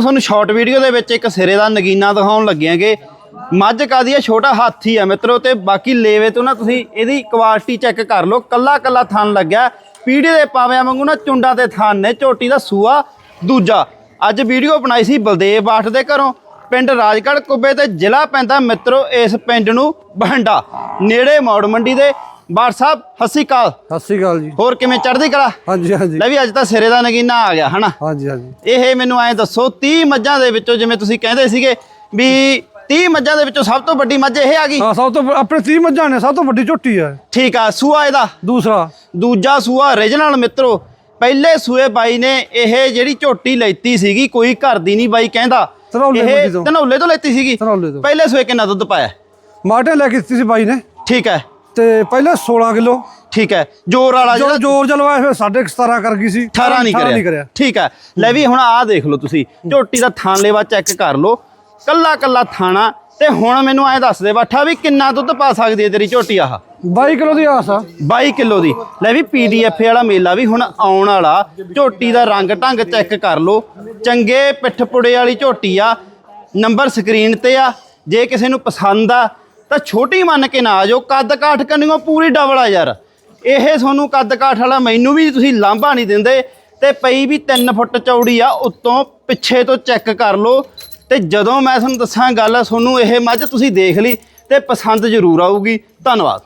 ਤੁਹਾਨੂੰ short video ਦੇ ਵਿੱਚ ਇੱਕ ਸਿਰੇ ਦਾ ਨਗੀਨਾ ਦਿਖਾਉਣ ਲੱਗਿਆਂਗੇ ਮੱਝ ਕਾਦੀ ਆ, ਛੋਟਾ ਹਾਥੀ ਆ ਮਿੱਤਰੋ ਤੇ ਬਾਕੀ ਲੇਵੇ ਤੋਂ ਨਾ ਤੁਸੀਂ ਇਹਦੀ ਕੁਆਲਿਟੀ ਚੈੱਕ ਕਰ ਲਓ। ਕੱਲਾ ਕੱਲਾ ਥਣ ਲੱਗਿਆ। ਪੀੜੀ ਦੇ ਪਾਵਿਆਂ ਵਾਂਗੂ ਨਾ ਚੁੰਡਾ ਤੇ ਥਣ ਨੇ, ਝੋਟੀ ਦਾ ਸੂਆ ਦੂਜਾ। ਅੱਜ ਵੀਡੀਓ ਬਣਾਈ ਸੀ ਬਲਦੇਵ ਬਾਠ ਦੇ ਘਰੋਂ। ਪਿੰਡ ਰਾਜਗੜ੍ਹ ਕੁੱਬੇ ਤੇ ਜ਼ਿਲ੍ਹਾ ਪੈਂਦਾ ਮਿੱਤਰੋ ਇਸ ਪਿੰਡ ਨੂੰ ਬਹੰਡਾ ਨੇੜੇ ਮੌੜ ਮੰਡੀ ਦੇ ਬਾਠ ਸਾਹਿਬ ਹੱਸੀ ਕਾਲ ਸਤਿ ਸ਼੍ਰੀ ਅਕਾਲ ਜੀ। ਹੋਰ ਕਿਵੇਂ ਚੜ੍ਹਦੀ ਕਲਾ? ਹਾਂਜੀ ਹਾਂਜੀ। ਲੈ ਵੀ ਅੱਜ ਤਾਂ ਸਿਰੇ ਦਾ ਨਗੀਨਾ ਆ ਗਿਆ ਹਨਾ? ਹਾਂਜੀ ਹਾਂਜੀ। ਇਹ ਮੈਨੂੰ ਐਂ ਦੱਸੋ 30 ਮੱਝਾਂ ਦੇ ਵਿੱਚੋਂ ਜਿਵੇਂ ਤੁਸੀਂ ਕਹਿੰਦੇ ਸੀਗੇ ਵੀ 30 ਮੱਝਾਂ ਦੇ ਵਿੱਚੋਂ ਸਭ ਤੋਂ ਵੱਡੀ ਮੱਝ ਇਹ ਆ ਗਈ। ਹਾਂ ਸਭ ਤੋਂ ਆਪਣੇ 30 ਮੱਝਾਂ ਨੇ ਸਭ ਤੋਂ ਵੱਡੀ ਝੋਟੀ ਹੈ ਠੀਕ ਆ ਸੂਆ ਇਹਦਾ? ਦੂਸਰਾ। ਦੂਜਾ ਸੂਆ ਓਰੀਜਨਲ ਮਿੱਤਰੋ ਪਹਿਲੇ ਸੂਏ ਬਾਈ ਨੇ ਇਹ ਜਿਹੜੀ ਝੋਟੀ ਲੈਤੀ ਸੀਗੀ ਕੋਈ ਘਰ ਦੀ ਨਹੀਂ ਬਾਈ ਕਹਿੰਦਾ। ਧਨੌਲੇ ਮੰਡੀ ਇਹ ਤੋਂ। ਧਨੌਲੇ ਤੋਂ ਲੈਤੀ ਸੀਗੀ। ਧਨੌਲੇ ਤੋਂ। ਪਹਿਲੇ ਸੂਏ ਕਿੰਨਾ ਦੁੱਧ ਪਾਇਆ? ਮਾਟੇ ਲੈ ਕੇ ਦਿੱਤੀ ਸੀ ਬਾਈ ਨੇ। ਠੀਕ ਹੈ। ਤੇ ਪਹਿਲੇ 16 ਕਿਲੋ। ਠੀਕ ਹੈ ਜੋਰ ਵਾਲਾ ਜਿਹੜਾ ਜੋਰ ਜਲਵਾਇਆ ਫਿਰ 17.5 ਕਰ ਗਈ ਸੀ। 18 ਨਹੀਂ ਕਰਿਆ। ਠੀਕ ਹੈ ਲੈ ਵੀ ਹੁਣ ਆਹ ਦੇਖ ਲਓ ਤੁਸੀਂ ਝੋਟੀ ਦਾ ਥਾਣ ਲੈਵਾ ਚੈੱਕ ਕਰ ਲਓ। ਕੱਲਾ ਕੱਲਾ ਥਾਣਾ ਤੇ ਹੁਣ ਮੈਨੂੰ ਐਂ ਦੱਸ ਦੇ ਬਾਠਾ ਵੀ ਕਿੰਨਾ ਦੁੱਧ ਪਾ ਸਕਦੀ ਹੈ ਤੇਰੀ ਝੋਟੀ ਆਹ? 22 ਕਿਲੋ ਦੀ ਆਸ ਆ। 22 ਕਿਲੋ ਦੀ। ਲੈ ਵੀ ਪੀਡੀਐਫ ਵਾਲਾ ਮੇਲਾ ਵੀ ਹੁਣ ਆਉਣ ਵਾਲਾ। ਝੋਟੀ ਦਾ ਰੰਗ ਢੰਗ ਚੈੱਕ ਕਰ ਲਓ। ਚੰਗੇ ਪਿੱਠ ਪੁੜੇ ਵਾਲੀ ਝੋਟੀ ਆ। ਨੰਬਰ ਸਕਰੀਨ ਤੇ ਆ। ਜੇ ਕਿਸੇ ਨੂੰ ਪਸੰਦ ਆ ਤਾਂ ਛੋਟੀ ਮੰਨ ਕੇ ਨਾ ਆ ਜਾਓ ਕੱਦ ਕਾਠ ਕੰਨਿਓ ਪੂਰੀ ਡਬਲ ਆ ਯਾਰ। ਇਹ ਤੁਹਾਨੂੰ ਕੱਦ ਕਾਠ ਵਾਲਾ ਮੈਨੂੰ ਵੀ ਤੁਸੀਂ ਲਾਂਭਾ ਨਹੀਂ ਦਿੰਦੇ ਤੇ ਪਈ ਵੀ 3 ਫੁੱਟ ਚੌੜੀ ਆ, ਉੱਤੋਂ ਪਿੱਛੇ ਤੋਂ ਚੈੱਕ ਕਰ ਲਓ। ਤੇ ਜਦੋਂ ਮੈਂ ਤੁਹਾਨੂੰ ਦੱਸਾਂ ਗੱਲ, ਤੁਹਾਨੂੰ ਇਹ ਮੱਝ ਤੁਸੀਂ ਦੇਖ ਲਈ ਤੇ ਪਸੰਦ ਜ਼ਰੂਰ ਆਊਗੀ। ਧੰਨਵਾਦ।